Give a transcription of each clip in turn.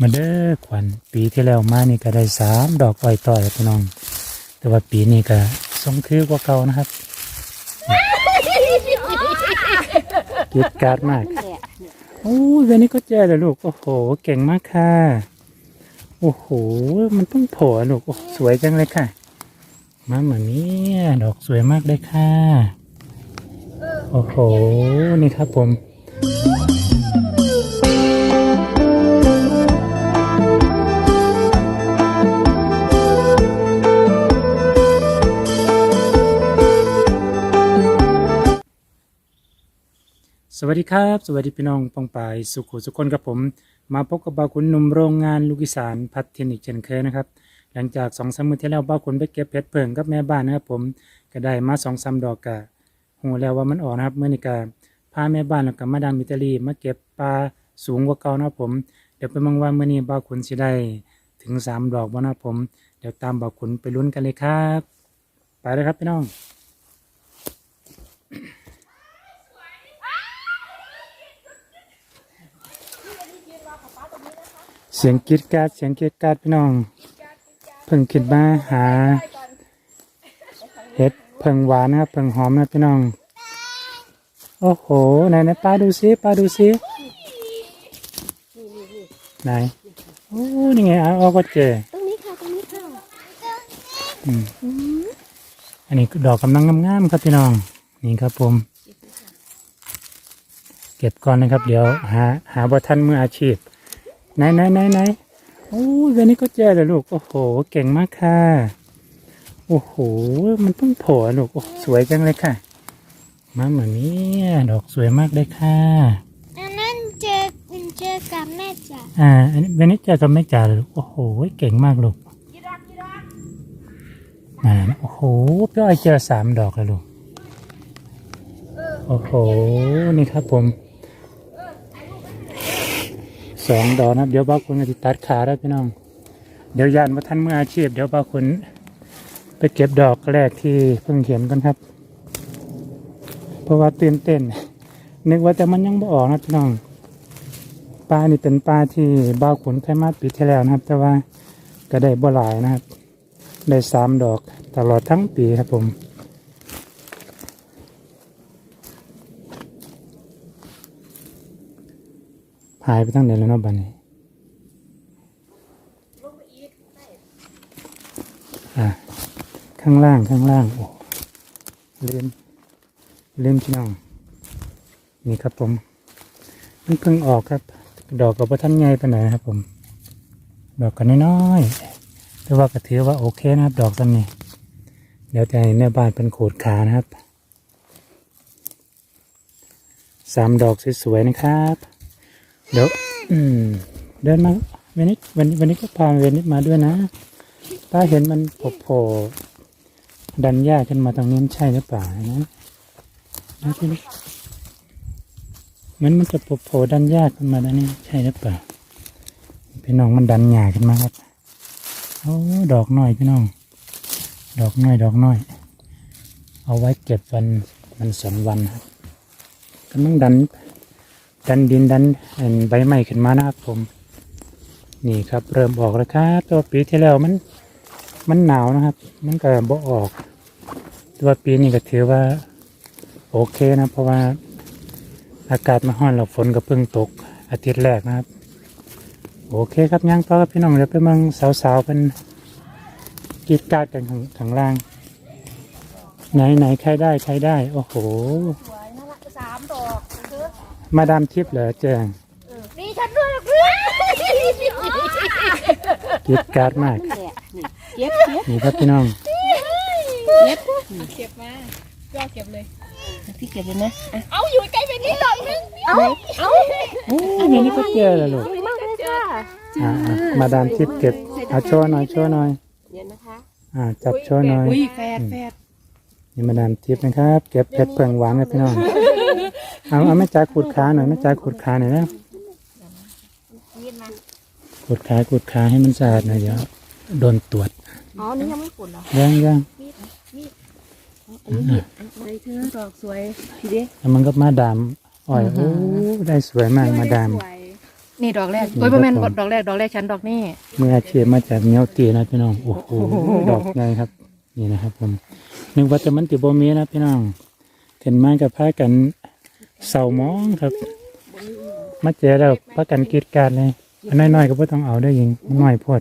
มาเด้อขวัญปีที่แล้วมานี่ก็ได้สามดอกอ้อยต่อยพี่น้อง แต่ว่าปีนี้ก็ทรงคือกว่าเก่านะครับกิดการดมากโอ้ยวันนี้ก็เจอเลยลูก โอ้โห เก่งมากค่ะ โอ้โห มันเพิ่งโผล่อะลูกโอ้สวยจังเลยค่ะ มาเหมือนนี้ดอกสวยมากเลยค่ะ โอ้โห นี่ครับผม สวัสดีครับ สวัสดีพี่น้องปองปายสุขุสุคนกับผม มาพบกับบ่าวขุนหนุ่มโรงงานลูกอีสานพัฒเทคนิคเช่นเคยนะครับหลังจากสองสามมือที่แล้วบ่าวขุนไปเก็บเพชรเพิงกับแม่บ้านนะครับผมก็ได้มาสองสามดอกกะหูแล้วว่ามันออกนะครับเมื่อนี้กาพาแม่บ้านแล้วก็มาดามมิตาลีมาเก็บปลาสูงกว่าเก่านะครับผม เดี๋ยวไปมองว่าเมื่อนี้บ่าวขุนสิได้ถึงสามดอกบ่นะครับผม เดี๋ยวตามบ่าวขุนไปลุ้นกันเลยครับ ไปเลยครับพี่น้อง เสียงกรีดกราดเสียงกรีดกราดพี่น้อง เพิ่งคิดมาหาเห็ดเพิ่งหวานนะครับเพิ่งหอมนะพี่น้อง โอ้โหไหนไหนปลาดูซิปลาดูซิไหนโอ้นี่ไงเอาเอาก็เจอตรงนี้ค่ะตรงนี้ค่ะอืมอันนี้ดอกกำลังงามๆครับพี่น้อง นี่ครับผม เก็บก่อนนะครับ เดี๋ยวหาหาบทันมืออาชีพ ไหนไหนไหนไหนโอ้ยวันนี้ก็เจอเลยลูก โอ้โห เก่งมากค่ะ โอ้โห มันเพิ่งโผล่อะลูก โอ้สวยจังเลยค่ะ มาเหมือนนี้ดอกสวยมากเลยค่ะอันนั้นเจอเจอกับแม่จ๋า อ่า อันนี้วันนี้เจอกับแม่จ๋าเลยลูก โอ้โห เก่งมากลูกอ่าโอ้โหพี่อ้อยเจอสามดอกเลยลูก โอ้โห นี่ครับผม สองดอกนะครับ เดี๋ยวบ้าคุณจะตัดขาแล้วพี่น้อง เดี๋ยวยานมาท่านมืออาชีพ เดี๋ยวบ้าคุณไปเก็บดอกแรกที่เพิ่งเห็นกันครับ เพราะว่าตื่นเต้น นึกว่าแต่มันยังไม่ออกนะพี่น้องปลานี่เป็นปลาที่บ้าขุนเคยมาปีที่แล้วนะครับ แต่ว่าก็ได้บ่หลายนะครับ ได้สามดอกตลอดทั้งปีครับผม หายไปตั้งไหนแล้วเนาะบ้านนี้อ่าข้างล่างข้างล่างโอ้ลืมลืมพี่น้องนี่ครับผมมันเพิ่งออกครับ ดอกกับท่านใหญ่ไปไหนอยครับผม ดอกกันน้อยๆแต่ว่าก็ถือว่าโอเคนะครับ ดอกซ้ำนี้ เดี๋ยวจะให้แม่บ้านเป็นโขดขานะครับสามดอกสวยๆนะครับ เดี๋ยวอืมเดินมาเวนิสวันนี้วันนี้ก็พาเวนิสมาด้วยนะป้าเห็นมันโผล่ดันหญ้าขึ้นมาตรงนี้ใช่หรือเปล่านะนะพี่นิสเหมือนมันจะโผล่ดันยากขึ้นมาแล้วนี่ใช่หรือเปล่าพี่น้องมันดันหยาขึ้นมาครับโอ้ดอกน้อยพี่น้อง ดอกน้อยดอกน้อย เอาไว้เก็บวันมันสองวันครับกำลังดัน ดันดินดันใบไม้ขึ้นมานะครับผม นี่ครับเริ่มออกแล้วครับตัวปีที่แล้วมันมันหนาวนะครับ มันก็บ่ออกตัวปีนี้ก็ถือว่า โอเคนะ เพราะว่าอากาศมาห้อนเราฝนก็เพิ่งตกอาทิตย์แรกนะครับ โอเคครับย่างต่อครับพี่น้องเดี๋ยวไปมืองสาวๆเป็นกีดกาดกันข้างล่าง ไหนไหนใครได้ใครได้ โอ้โห สวยน่ารักสามดอกเธอ มาดามทิพย์เหรอแจ้งนี่ฉันด้วยเพื่อนกรีดกราดมากเก็บเก็บนี่ครับพี่น้องเก็บเก็บมาก็เก็บเลยพี่เก็บเลยนะเอาอยู่ใกล้เป็นนิดหน่อยนึงเอาเอาโอ้ยนี่ก็เจอแล้วลูกมากเลยค่ะอ่าอ่ามาดามทิพย์เก็บเอาโชว์หน่อยโชว์หน่อยเดี๋ยวนะคะอ่าจับโชว์หน่อยอุ้ยแฟดแฟดนี่มาดามทิพย์นะครับ เก็บเพชรเปลืองหวานครับพี่น้อง เอาเอาแม่จ๋าขูดขาหน่อยแม่จ๋าขูดขาหน่อยนะยืนมาขูดขาขูดขาให้มันสะอาดหน่อยเดี๋ยวโดนตรวจอ๋อนี่ยังไม่ขุดเหรอย่างย่างอันนี้อะไรเธอดอกสวยพี่เด้แล้วมันก็มาดามอ้อยโอ้ได้สวยมากมาดามสวยนี่ดอกแรกนี่โอ้ยบ่แม่นครับผมดอกแรกดอกแรกฉันดอกนี่เมื่ออาชีพมาจากเงี้ยวตีนะพี่น้องโอ้โหดอกใหญ่ครับ นี่นะครับผมนึกว่าจะมันติโบมีนะพี่น้องเห็นมากับพากัน เสามองครับ มาเจอแล้วพากันกรีดกรารเลยอันน้อยๆก็ไม่ต้องเอาได้ยิงมันน้อยโพด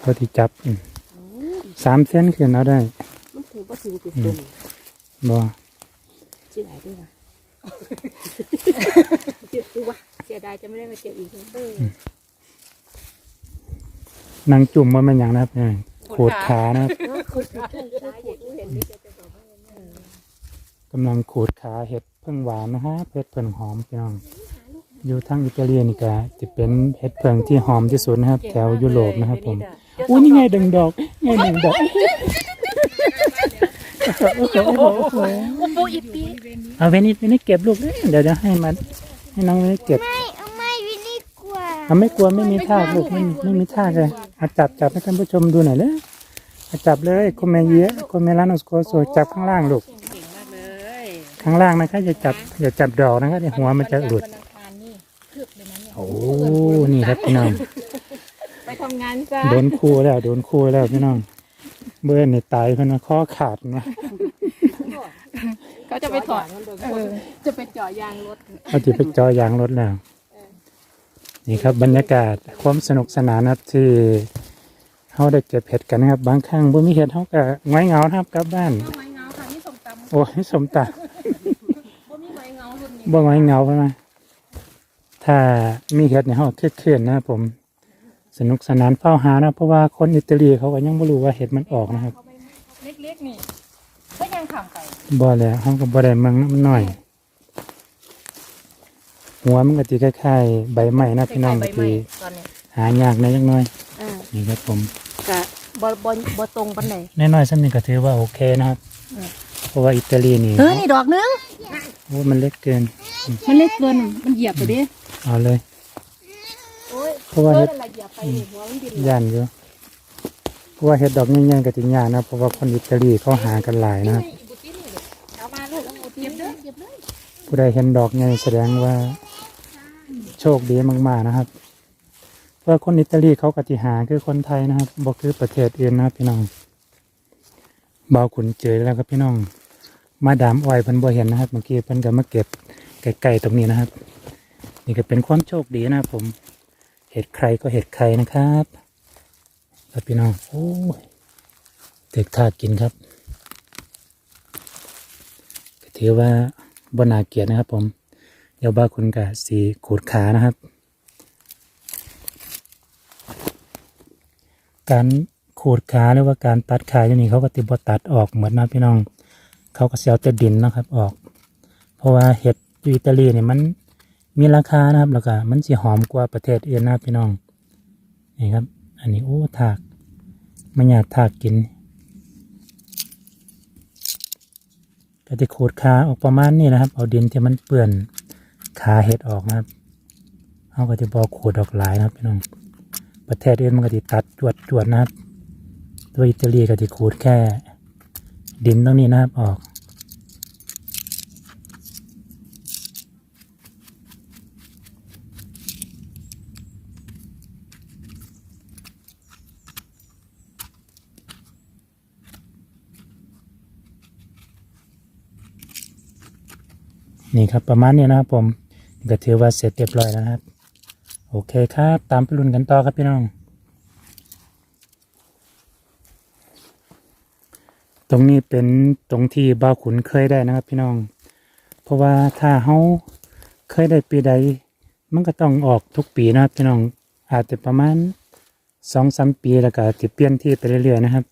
เขาที่จับอืมสามเส้นขึ้นเอาได้มันถือบ่ถือติดอืตัมวบ่ชื่อไหนด้วยวะเจ็บตัวเสียดายจะไม่ได้มาเจ็บอีกเออนางจุ่มมันเป็นอย่างนะครับเนี่ยขูดขานะครับคุณขาขาเห็นเห็นนี่จะบอกกำลังขูดขาเห็ดเพิ่งหวานนะฮะเห็ดเพิ่งหอมพี่น้อง อยู่ทางอิตาลีนี่ก็จะเป็นเห็ดเพิ่งที่หอมที่สุดนะครับ แถวยุโรปนะครับผมอุ้ยนี่ไงดึงดอกไงดึงดอกโอ้โหโอ้โหโอ้โหโอ้ปูอีปีเอาเวนิสเวนิสเก็บลูกเลยเดี๋ยวจะให้มันให้น้องเวนิสเก็บไม่เอาไม่วินนี่กลัวเอาไม่กลัวไม่มีทากลูกไม่ไม่มีทากเลยเอาจับจับให้ท่านผู้ชมดูหน่อยเลยเอาจับเลยโคเมเยะโคเมลานอสโกโซจับข้างล่างลูก เก่งมากเลย ข้างล่างนะคะอย่าจับอย่าจับดอกนะคะเดี๋ยวหัวมันจะหลุด วันอังคารนี่คืบเลยนะเนี่ยโอ้นี่ครับพี่น้องไปทำงานจ้าโดนคู่แล้วโดนคู่แล้วพี่น้อง เบื่อนี่ตายเพิ่นว่าข้อขาดนะเขาจะไปถอดเออจะไปเจาะยางรถเอาจิไปจอยางรถแล้วนี่ครับบรรยากาศความสนุกสนานนะครับที่เขาได้เก็บเห็ดกันนะครับ บางครั้งบ่มีเห็ดเขาก็ง้อยเหงานะครับกลับบ้านไม้เงาค่ะนี่สมตำ โอ้ยสมตา บ่มีไม้เงารุ่นนี้ บ่ง้อยเหงาไปไหมถ้ามีเห็ดเนี่ยเขาเครียดๆนะครับผม สนุกสนานเฝ้าหานะ เพราะว่าคนอิตาลีเขาก็ยังไม่รู้ว่าเห็ดมันออกนะครับ เล็กๆนี่ก็ยังขำไก่บ่แล้วเขาก็บ่ได้เมืองน้ำหน่อย หัวมันก็สิคล้ายๆใบไม้นะพี่น้องใบก็ไม้สิตอนนี้หายากนะจักหน่อยอ่านี่ครับผมกะบ่บ่บ่ตรงปานใดน้อยๆซ้ำนี่ก็ถือว่าโอเคนะครับอืมเพราะว่าอิตาลีนี่เออนี่ดอกนึง โอ้มันเล็กเกิน มันเล็กเกินมันเหยียบไปดิเอาเลยโอ้ยเพราะว่าเออเฮ็ดนั่นแหละอย่าไปนี่หัวมันบินย่านอยู่เพราะว่าเฮ็ดดอกใหญ่ๆก็สิยากนะเพราะว่าคนอิตาลีเขาหากันหลายนะครับอีบุตินี่เลยเอามาลูกเอาเก็บเด้อเก็บเลยผู้ใดเห็นดอกใหญ่แสดงว่าโชคดีมากๆนะครับ เพราะคนอิตาลีเขากติหาคือคนไทยนะครับบ่คือประเทศอื่นนะครับพี่น้องเบาขุนเจอแล้วครับพี่น้อง มาดามอ้อยเพิ่นบ่เห็นนะครับ เมื่อกี้เพิ่นก็มาเก็บไก่ๆตรงนี้นะครับ นี่ก็เป็นความโชคดีนะครับผม เห็ดใครก็เห็ดใครนะครับครับพี่น้องโอ้ยเด็กทากินครับก็ถือว่าบนาเกียรตินะครับ ผมเยวบ้าคุณกับสีขูดขานะครับ การขูดขาหรือว่าการตัดขาอย่างนี้เขาก็ติบตัดออกเหมือนนะพี่น้อง เขาก็เสียวแต่ดินนะครับออก เพราะว่าเห็ดอยู่อิตาลีเนี่ยมันมีราคานะครับแล้วก็มันสิหอมกว่าประเทศอื่นนะครับพี่น้องนี่ครับ อันนี้โอ้ถากมันอยากถากกินก็จะขูดขาออกประมาณนี้นะครับ เอาดินที่มันเปื่อนขาเห็ดออกนะครับเขาก็จะบอขูดออกหลายนะครับพี่น้องประเทศอื่นมันก็จะตัดจวดจวดนะครับตัวอิตาลีก็จะขูดแค่ ดินตรงนี้นะครับออกนี่ครับประมาณนี้นะครับผมก็ถือว่าเสร็จเรียบร้อยแล้วครับ โอเคครับ ตามไปลุ้นกันต่อครับพี่น้อง ตรงนี้เป็นตรงที่บ่าขุนเคยได้นะครับ พี่น้อง เพราะว่าถ้าเขาเคยได้ปีใด มันก็ต้องออกทุกปีนะครับพี่น้องอาจจะประมาณสองสามปีแล้วก็จะเปลี่ยนที่ไปเรื่อยๆนะครับ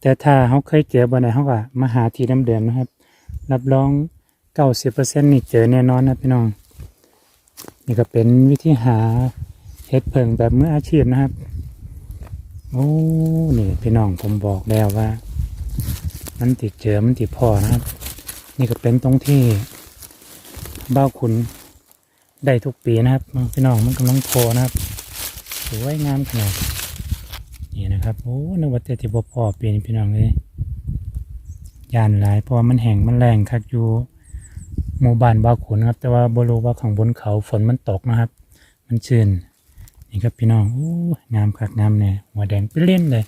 แต่ถ้าเขาเคยเจอบนไหนเขาก็มาหาที่เดิมๆนะครับ รับรองเก้าสิบเปอร์เซ็นต์นี่เจอแน่นอนนะพี่น้อง นี่ก็เป็นวิธีหาเห็ดเพิงแบบมืออาชีพนะครับ โอ้ นี่พี่น้องผมบอกแล้วว่า มันติดเจอมันติดพอนะครับ นี่ก็เป็นตรงที่บ้าขุนได้ทุกปีนะครับพี่น้องมันกำลังโตนะครับสวยงามขนาดนี่นะครับโอ้นึกว่าแต่ที่บ่พอปีนี้พี่น้องเลยยานหลายเพราะว่ามันแห้งมันแรงคักอยู่หมู่บ้านบ้าขุนครับ แต่ว่าบรู้ว่าข้างบนเขาฝนมันตกนะครับ มันชื้นนี่ครับพี่น้องโอ้งามคักงามเนี่ยหัวแดงไปเล่นเลย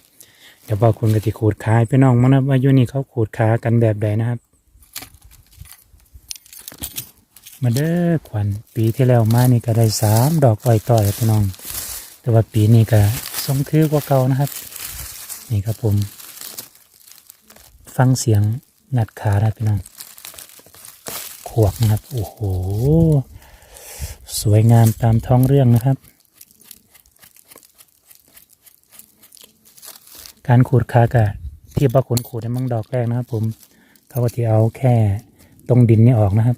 เดี๋ยวบอกคุณกติขูดขาให้พี่น้องมั้งนะว่าอยู่นี่เขาขูดขากันแบบใดนะครับ มาเด้อขวัญปีที่แล้วมานี่ก็ได้สามดอกอ้อยต่อยพี่น้อง แต่ว่าปีนี้ก็ทรงคือกว่าเก่านะครับ นี่ครับผม ฟังเสียงงัดขาได้พี่น้อง ขวกนะครับ โอ้โห สวยงามตามท้องเรื่องนะครับ การขูดขากะที่บาขนขูดในมังดอกแรกนะครับ ผมเขาก็ที่เอาแค่ตรงดินนี่ออกนะครับ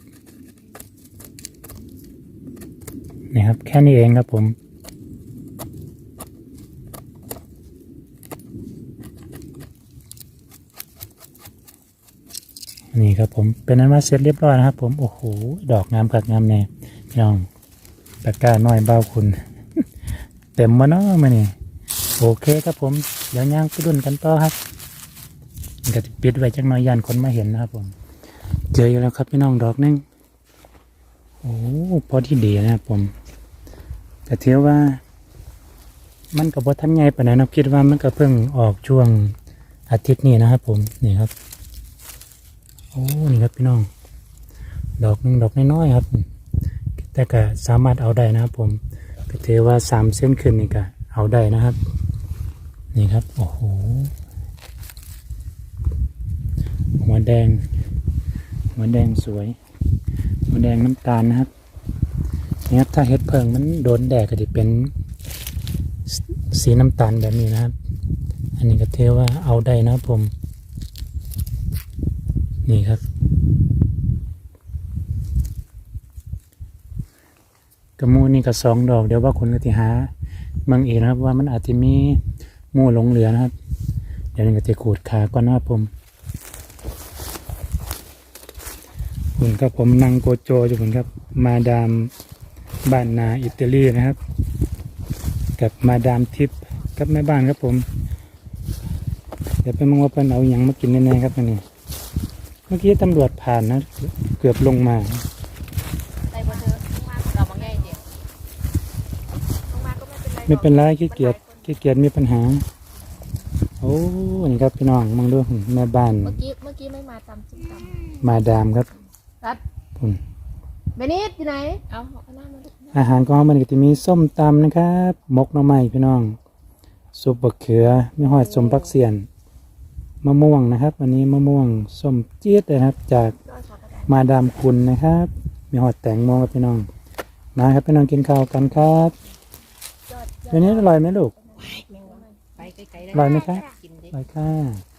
นี่ครับ แค่นี้เองครับผมนี่ครับผมเป็นนั้นว่าเสร็จเรียบร้อยนะครับ ผมโอ้โหดอกงามกักงามแน่พี่น้องตะกร้าน้อยเบาคุณ เต็มมาเนาะมาเนี่ โอเคครับผม เดี๋ยวย่างไปดุนกันต่อครับก็จะปิดไว้จังน้อยยันคนมาเห็นนะครับผม เจออยู่แล้วครับพี่น้องดอกหนึงโอ้พอที่ดีนะครับผมแต่เทียวว่า มันกับบทันไงปานนั้นะคิดว่ามันก็เพิ่งออกช่วงอาทิตย์นี้นะครับผมนี่ครับ โอ้นี่ครับพี่น้อง ดอกหนึ่งดอกน้อยๆครับ แต่ก็สามารถเอาได้นะครับผมก็ถือว่าสามเส้นขึ้นนี่ก็เอาได้นะครับ นี่ครับ โอ้โห หัวแดง หัวแดงสวย หัวแดงน้ำตาลนะครับนี่ครับ ถ้าเห็ดเพิงมันโดนแดดก็จะเป็นสีน้ำตาลแบบนี้นะครับ อันนี้ก็เทว่าเอาได้นะครับผม นี่ครับ กระมูนี่ก็สองดอก เดี๋ยวว่าคุณกติหาเมืองอีกนะครับว่ามันอาจจะมี หมู่หลงเหลือนะครับ เดี๋ยวนี้ก็จะขูดขาก่อนนะครับผมคุณครับผมนั่งโกโจอยู่ผมครับ มาดามบ้านนาอิตาลีนะครับ กับมาดามทิพย์กับแม่บ้านครับผม เดี๋ยวไปมองว่าเพิ่นเอาอย่างมากินแน่ๆครับอันนี้เมื่อกี้ตำรวจผ่านนะ เกือบลงมาใส่บนเธอลงมาเรามาง่ายเดียวลงมาก็ไม่เป็นไรไม่เป็นไรขี้เกียจ ขี้เกียจมีปัญหา โอ้นี่ครับพี่น้องมองดูแม่บ้าน เมื่อกี้เมื่อกี้ไม่มาตำจิ้มตมาดามครับำรัดคุณเบนิดอยู่ไหน เอาเอาหน้ามาลูกอาหารของเรามันก็จะมีส้มตำนะครับมกหน่อไม้พี่น้องซุปบะเขือมีหอดสมพักเสียนมะม่วงนะครับวันนี้มะม่วงส้มจี๊ดเลยนะครับ จากร้อยสองกระดาษมาดามคุณนะครับ มีหอดแตงโมครับพี่น้องนะครับพี่น้องกินข้าวกันครับยอดยอวันนี้อร่อยไหมลูกแมงวัน ไปไกลๆได้อร่อยไหมครับกินดิอร่อยค่ะ